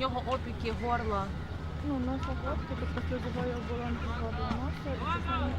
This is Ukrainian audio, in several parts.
В нього опіки горла. Ну, наша хлопці, тобто сльозової оболонки згодила носа і чесальний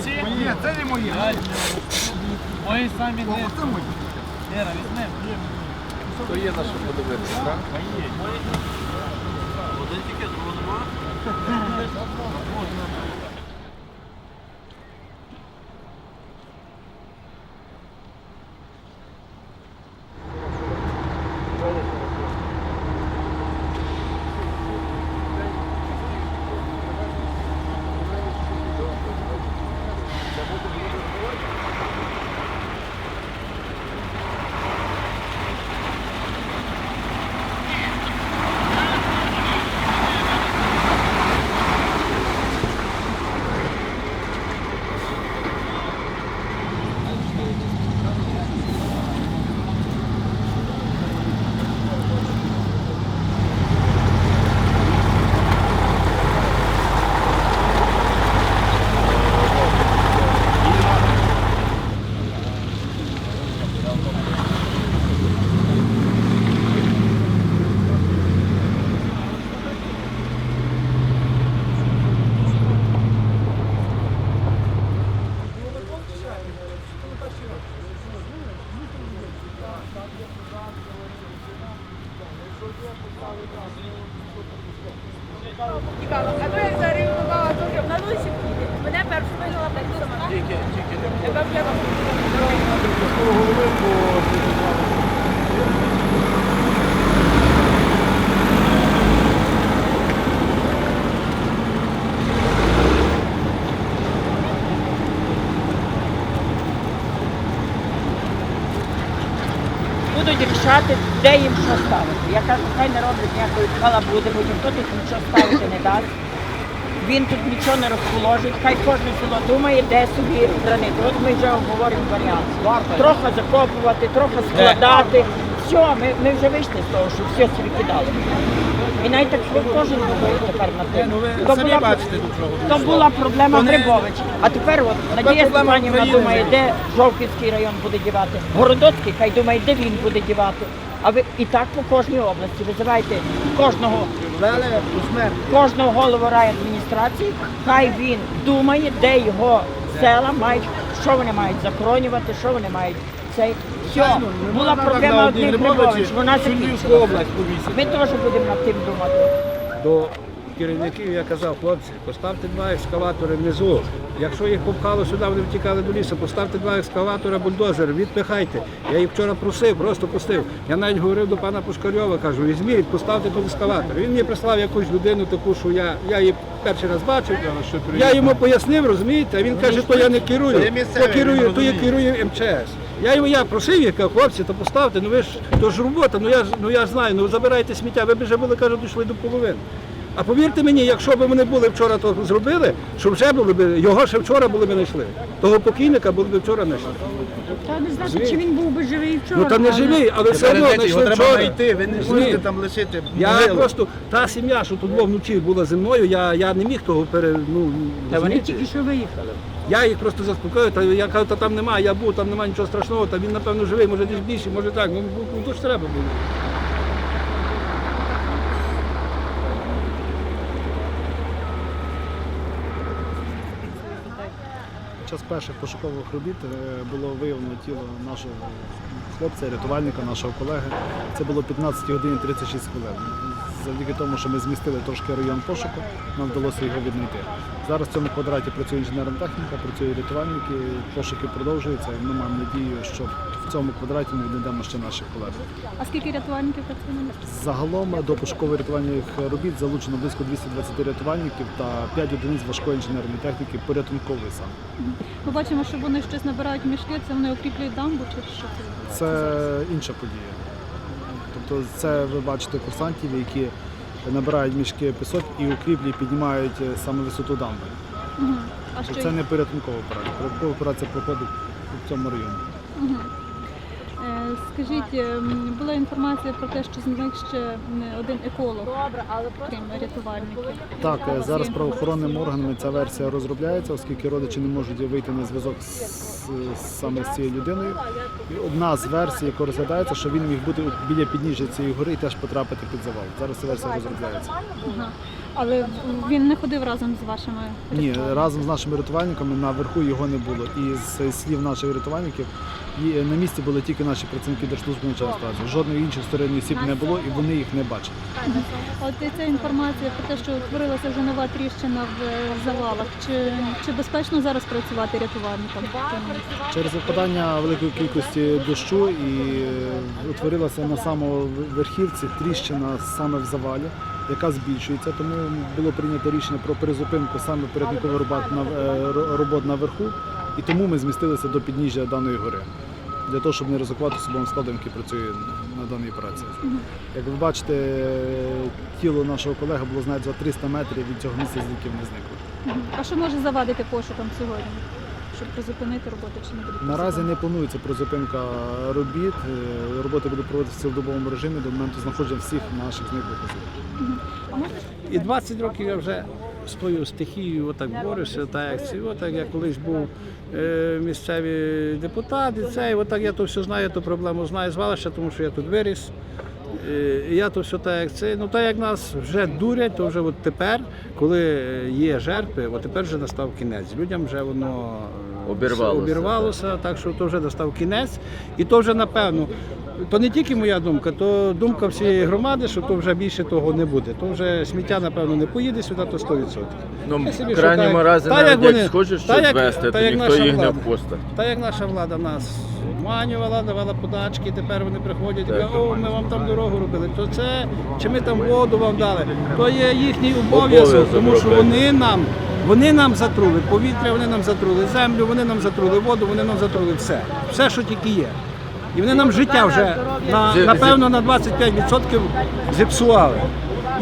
опік. Моє, це не моє. Мої самі не Це моє. Лера, візьмемо. То є на що подивитися, так? Один тільки другого нема. А то я зарівнувала дуже на вулиці. Мене першу вигнала так сама. Тільки, тільки. Тебе вже будуть рішати, де їм що ставити. Я кажу, хай не роблять ніякої халабуди, бо ніхто тут нічого ставити не дасть. Він тут нічого не розположить, хай кожне село думає, де собі хранити. От ми вже обговоримо варіант. Трохи закопувати, трохи складати. Все, ми, ми вже вийшли з того, що все собі кидали. І навіть так що кожен думає тепер на те. Ну То була- То була проблема Грибович. А тепер от Надія Степанівна думає, де Жовківський район буде дівати. Городоцький хай думає, де він буде дівати. А ви і так по кожній області визивайте кожного, кожного голову райадміністрації, хай він думає, де його села мають, що вони мають захоронювати, що вони мають цей. Все, була проблема одних Грибович, вона всю Львівську область. Ми теж будемо над тим думати. до керівників я казав, хлопці, поставте два екскаватори внизу. Якщо їх попхало сюди, вони втікали до лісу, поставте два екскаватора, бульдозер, відпихайте. Я їх вчора просив, просто пустив. Я навіть говорив до пана Пушкарьова, кажу, візьміть, поставте тут екскаватор. Він мені прислав якусь людину таку, що я, я її перший раз бачив. Я йому пояснив, розумієте, а він каже, то я не керую, то керую, то я керую МЧС. Я його я просив, я кажу, хлопці, то поставте, ну ви ж то ж робота, ну я ж ну я ж знаю, ну забирайте сміття, ви б вже були, кажуть, дійшли до половини. А повірте мені, якщо б вони були вчора то зробили, що вже були б, його ще вчора були б знайшли. Того покійника були б вчора знайшли. Та не знати, чи він був би живий вчора. Ну там не живий, але все одно Передайте, його знайшли треба вчора. знайти, ви не можете там лишити. Я могилу. просто та сім'я, що тут була вночі була зі мною, я, я не міг того пере. Ну, Та вони розумієте? тільки що виїхали. Я їх просто заспокоюю, та я кажу, та там немає, я був, там немає нічого страшного, та він напевно живий, може десь більше, може так. Ну, ну то ж треба було. Час перших пошукових робіт е, було виявлено тіло нашого хлопця, рятувальника, нашого колеги. Це було 15 годин 36 хвилин. Завдяки тому, що ми змістили трошки район пошуку, нам вдалося його віднайти. Зараз в цьому квадраті працює інженерна техніка, працюють рятувальники, пошуки продовжуються. І ми маємо надію, що в цьому квадраті ми віднайдемо ще наших колег. А скільки рятувальників працює? Загалом до пошуково-рятувальних робіт залучено близько 220 рятувальників та 5 одиниць важкої інженерної техніки порятункової саме. Ми бачимо, що вони щось набирають мішки, це вони укріплюють дамбу чи що це? Це інша подія. Тобто це ви бачите курсантів, які набирають мішки пісок і укріплюють, піднімають е, саме висоту дамби. Угу. А що Це не порятункова операція. Порятункова операція проходить в цьому районі. Мгм. Е, Скажіть, ем, була інформація про те, що з них ще не один еколог, крім рятувальників. Так, е, зараз правоохоронними органами ця версія розробляється, оскільки родичі не можуть вийти на зв'язок з, з- саме з цією людиною. І одна з версій, яка розглядається, що він міг бути біля підніжжя цієї гори і теж потрапити під завал. Зараз ця версія розробляється. Ага. Але він не ходив разом з вашими Ні, разом з нашими рятувальниками наверху його не було. І з слів наших рятувальників на місці були тільки наші працівники Держслужби надзвичайної. Жодної іншої сторони осіб не було, і вони їх не бачили. От і ця інформація про те, що утворилася вже нова тріщина в е, завалах. Чи, чи безпечно зараз працювати рятувальникам? Через випадання великої кількості дощу і е, утворилася на самоверхівці тріщина саме в завалі, яка збільшується. Тому було прийнято рішення про призупинку саме робот, на, е, ро- робот наверху, і тому ми змістилися до підніжжя даної гори. Для того, щоб не ризикувати особовим складом, який працює на даній операції. Як ви бачите, тіло нашого колеги було знайдено за 300 метрів від цього місця, звідки вони зникли. Мгм. А що може завадити пошукам сьогодні? Щоб призупинити роботу чи не буде? Наразі не планується призупинка робіт. Е, Роботи будуть проводитися в цілодобовому режимі до моменту знаходження всіх наших зниклих осіб. І 20 років я вже з тою стихією отак борюся, так як ці, отак я колись був е, місцевий депутат, і це, і отак я то все знаю, ту проблему знаю звалища, тому що я тут виріс. Е, І я то все так як це. Ну так як нас вже дурять, то вже от тепер, коли є жертви, от тепер вже настав кінець. Людям вже воно Обірвалося, обірвалося так що то вже настав кінець. І то вже напевно. То не тільки моя думка, то думка всієї громади, що то вже більше того не буде. То вже сміття, напевно, не поїде сюди, то 100%. Ну, Я собі в крайньому шукаю. разі, Та навіть як як вони- схочеш та щось як- вести, та то як ніхто наша їх не влада. впустить. Та як наша влада нас обманювала, давала подачки, тепер вони приходять і Так. кажуть, о, ми вам там дорогу робили. То це чи ми там воду вам дали, то є їхній обов'язок, Обов'язок тому що робити. вони нам. Вони нам затрули повітря, вони нам затрули землю, вони нам затрули воду, вони нам затрули все. Все, що тільки є. І вони нам життя вже на, напевно на 25% зіпсували.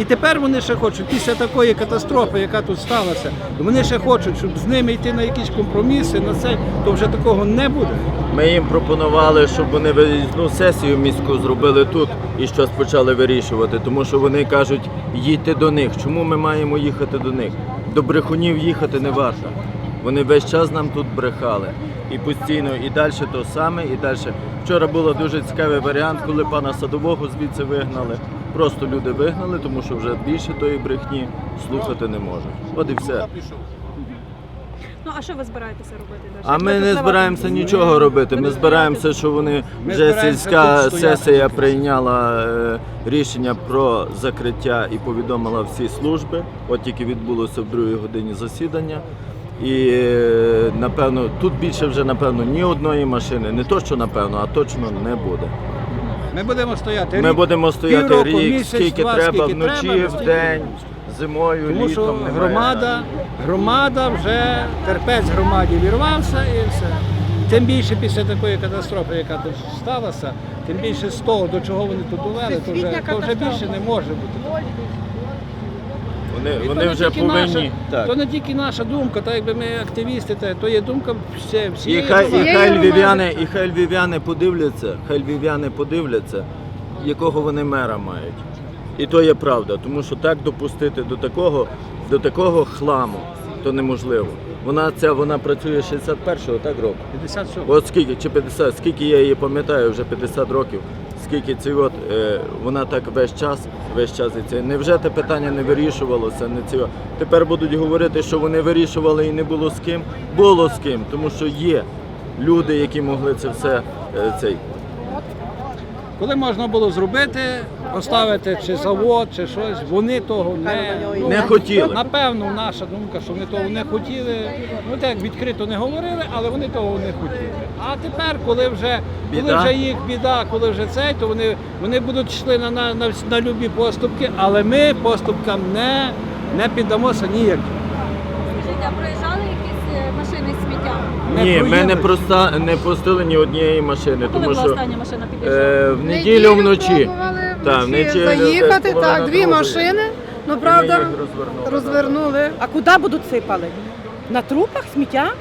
І тепер вони ще хочуть, після такої катастрофи, яка тут сталася, вони ще хочуть, щоб з ними йти на якісь компроміси, на це, то вже такого не буде. Ми їм пропонували, щоб вони виїзну сесію міську зробили тут і щось почали вирішувати, тому що вони кажуть, їдьте до них. Чому ми маємо їхати до них? До брехунів їхати не варто. Вони весь час нам тут брехали. І постійно, і далі то саме, і далі. Вчора був дуже цікавий варіант, коли пана садового звідси вигнали. Просто люди вигнали, тому що вже більше тої брехні слухати не можуть. От і все. Ну а що ви збираєтеся робити далі? А ми не збираємося нічого робити. Ми збираємося, що вони вже сільська сесія прийняла е, рішення про закриття і повідомила всі служби. От тільки відбулося в другій годині засідання. І е, напевно тут більше вже напевно ні одної машини, не то що напевно, а точно не буде. Ми будемо стояти. Ми рік, будемо стояти півроку, рік, місяць, скільки два, треба скільки вночі, треба, в день, зимою, Тому що літом. немає громада, громада вже терпець громаді вірвався і все. Тим більше після такої катастрофи, яка тут сталася, тим більше з того, до чого вони тут довели, то вже, то вже більше не може бути. Вони, І то вони не вже тільки повинні. Наша, так. То не тільки наша думка, так якби ми активісти, та- то є думка всі, І всієї хай, і громади. хай львів'яни, і хай львів'яни подивляться, хай львів'яни подивляться, якого вони мера мають. І то є правда, тому що так допустити до такого, до такого хламу, то неможливо. Вона ця вона працює 61-го, так року. 57. От скільки, чи 50, скільки я її пам'ятаю, вже 50 років, скільки ці от, е, вона так весь час, весь час і це. Невже те питання не вирішувалося? Не ці... Тепер будуть говорити, що вони вирішували і не було з ким. Було з ким, тому що є люди, які могли це все е, цей. Коли можна було зробити, поставити чи завод, чи щось, вони того не, Не хотіли. Напевно, наша думка, що вони того не хотіли. Ну так відкрито не говорили, але вони того не хотіли. А тепер, коли вже коли Біда. вже їх біда, коли вже цей, то вони, вони будуть йшли на, на, на, на любі поступки, але ми поступкам не, не піддамося ніяк. Скажіть, а проїжджали якісь е, машини з сміттям? Не Ні, ми не просто не пустили ні однієї машини, Коли тому була що остання машина під'їжджала? е, в неділю вночі. пробували Так, вночі заїхати, десь так, дві машини, ну правда, їх розвернули. розвернули. А куди будуть сипали? На трупах сміття?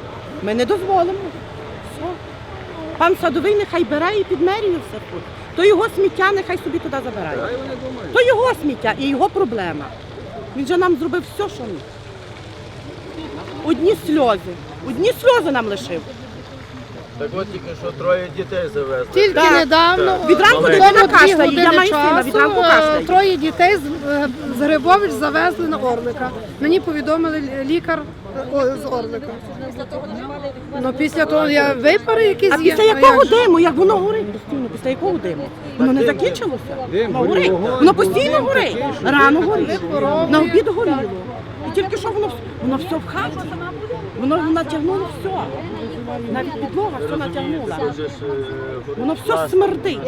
Ми не дозволимо. Все. Пан садовий нехай бере і підмерює все тут. То його сміття нехай собі туди забирає. То його сміття і його проблема. Він же нам зробив все, що міг. Одні сльози. Одні сльози нам лишив. Так от тільки що троє дітей завезли. Тільки Так. недавно Так. Від ранку в дитина тому кашляє, я маю сина, від часу, ранку е. Троє дітей з, е, з Грибович завезли на Орлика. Мені повідомили лі- лікар е, о, з Орлика. Ну після того я випари якісь А є. після ну, якого як же? диму? Як воно горить постійно? Після якого диму? Воно не закінчилося? Воно горить. Воно постійно горить. Рано. Корові. На обід горіло. І тільки що воно, воно все в хаті. Воно натягнуло все. Навіть підлога все натягнула. Е, Воно все смердить.